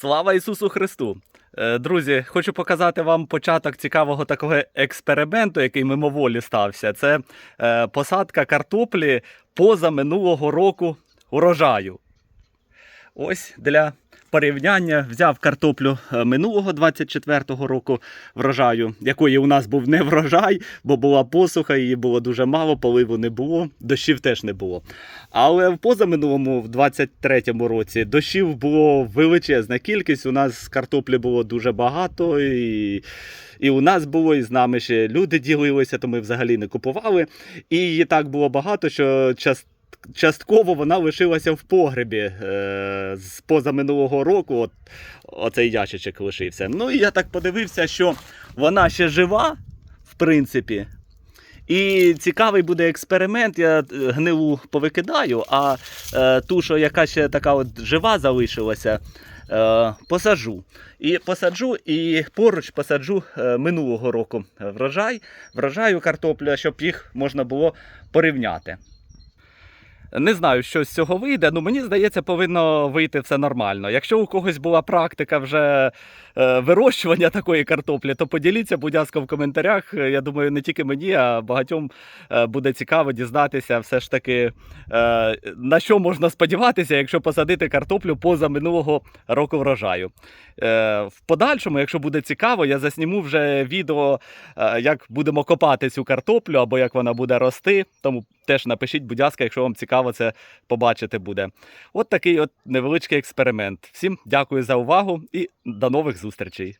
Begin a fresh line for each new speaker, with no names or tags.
Слава Ісусу Христу! Е, Друзі, хочу показати вам початок цікавого такого експерименту, який мимоволі стався. Це е, посадка картоплі поза минулого року урожаю. Ось для порівняння взяв картоплю е, минулого 24-го року врожаю, якої у нас був не врожай, бо була посуха, її було дуже мало, поливу не було, дощів теж не було. Але в позаминулому, в 23-му році, дощів було величезна кількість. У нас картоплі було дуже багато, і, і у нас було, і з нами ще люди ділилися, то ми взагалі не купували. І її так було багато, що час. Частково вона лишилася в погребі е, з позаминулого року. От, оцей ящичок лишився. Ну і я так подивився, що вона ще жива, в принципі. І цікавий буде експеримент. Я е, гнилу повикидаю, а е, ту, що яка ще така от жива залишилася, е, посаджу. І посаджу, і поруч посаджу е, минулого року врожай, врожаю картопля, щоб їх можна було порівняти. Не знаю, що з цього вийде, ну мені здається, повинно вийти все нормально. Якщо у когось була практика вже е, вирощування такої картоплі, то поділіться, будь ласка, в коментарях. Я думаю, не тільки мені, а багатьом е, буде цікаво дізнатися, все ж таки, е, на що можна сподіватися, якщо посадити картоплю поза минулого року врожаю. Е, в подальшому, якщо буде цікаво, я засніму вже відео, е, як будемо копати цю картоплю або як вона буде рости. Тому теж напишіть, будь ласка, якщо вам цікаво це побачити буде. От такий от невеличкий експеримент. Всім дякую за увагу і до нових зустрічей.